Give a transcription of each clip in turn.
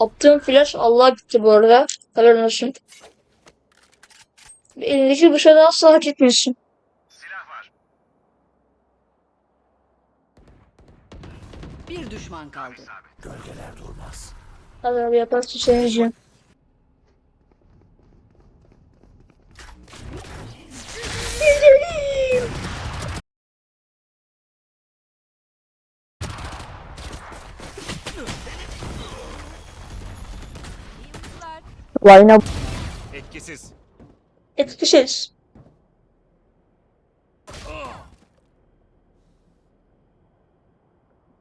attığım flash Allah gitti bu arada. Haberin olsun. Elindeki bıçağı asla hak etmiyorsun. Bir düşman kaldı. Hadi abi yaparsın seni up. Etkisiz. Etkisiz.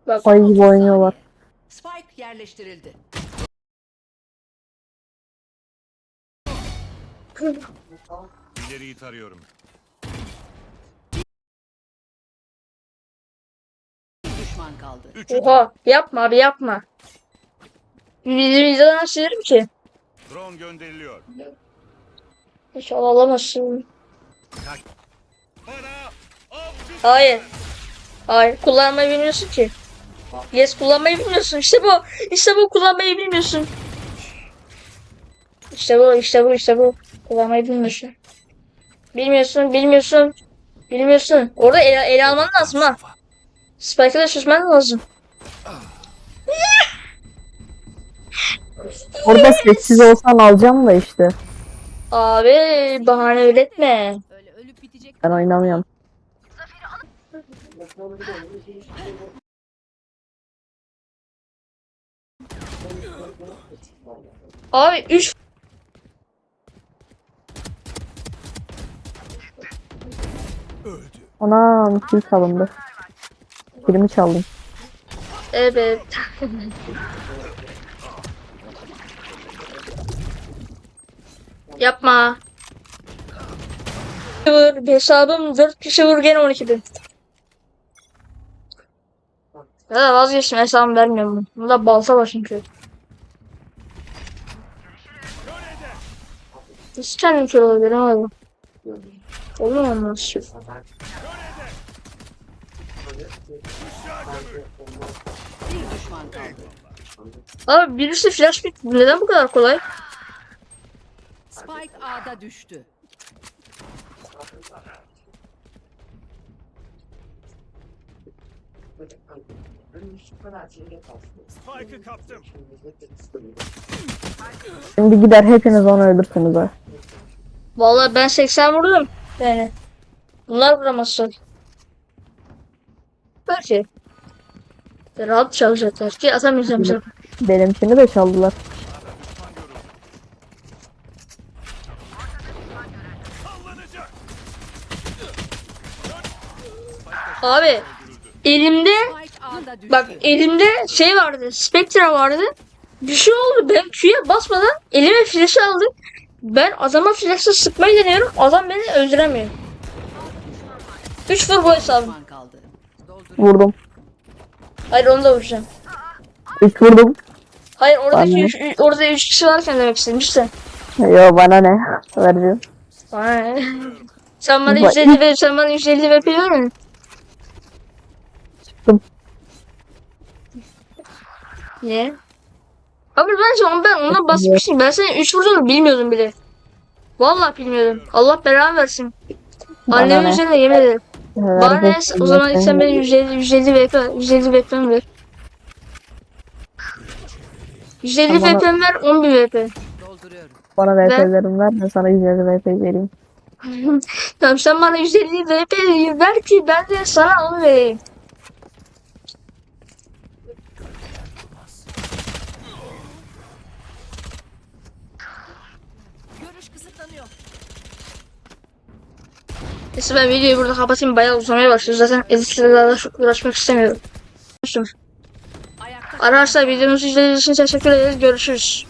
Bak Ay gibi oynuyorlar. Spike yerleştirildi. İleriyi tarıyorum. Bir düşman kaldı. Oha yapma abi yapma. Videodan silerim ki. Drone gönderiliyor. İnşallah alamazsın. Hayır. Hayır kullanmayı bilmiyorsun ki. Yes kullanmayı bilmiyorsun. İşte bu. İşte bu kullanmayı bilmiyorsun. İşte bu, işte bu, işte bu. Kullanmayı bilmiyorsun. Bilmiyorsun, bilmiyorsun. Bilmiyorsun. Orada ele, ele alman lazım ha. Spike'ı da çözmen lazım. Orada sessiz olsan alacağım da işte. Abi bahane üretme. Öyle ölüp bitecek. Ben oynamıyorum. Abi 3 Anam kill çalındı. Kilimi çaldım. evet. Yapma. Vur, hesabım 4 kişi vur gene 12 bin. Ya da vazgeçtim hesabımı vermiyorum. Bunda balta var çünkü. Nasıl kendim kör olabilirim abi? Olur mu düşman kaldı. Abi birisi flash pick neden bu kadar kolay? Spike A'da düştü. Spike'ı kaptım. Şimdi gider hepiniz onu öldürsünüz ha. Vallahi ben 80 vurdum. Yani. Bunlar vuramazsa. Belki. Rahat çalacaklar ki atamayacağım zaten. Benimkini de çaldılar. Abi elimde bak elimde şey vardı. Spectre vardı. Bir şey oldu. Ben Q'ya basmadan elime flash aldım. Ben adama flash'la sıkmayı deniyorum. Adam beni öldüremiyor. 3 vur bu hesabım. Vurdum. Hayır onu da vuracağım. 3 vurdum. Hayır orada üç, üç- orada 3 kişi varken demek istedim işte. Yo bana ne? Vereceğim. Vay. Sen bana Bak, 150 ver, sen bana 150 ver biliyor musun? Çıktım. Niye? Abi bence on, ben ona basmışım. Ben senin 3 vurduğunu bilmiyordum bile. Vallahi bilmiyordum. Allah belanı versin. Annemin ne? üzerine yemin ederim. Bana ne? Vereceksin O zaman sen bana 150 150 VP 150 VP ver? 150 Bana- VP ver 10 bin VP. Dolduruyorum. Bana VP'lerim ver de sana 150 VP vereyim. Tamam sen bana 150 VP ver ki ben de sana onu vereyim. Neyse ben videoyu burada kapatayım bayağı uzamaya başlıyor. Zaten editle daha da çok uğraşmak istemiyorum. Arkadaşlar videomuzu izlediğiniz için teşekkür ederiz. Görüşürüz.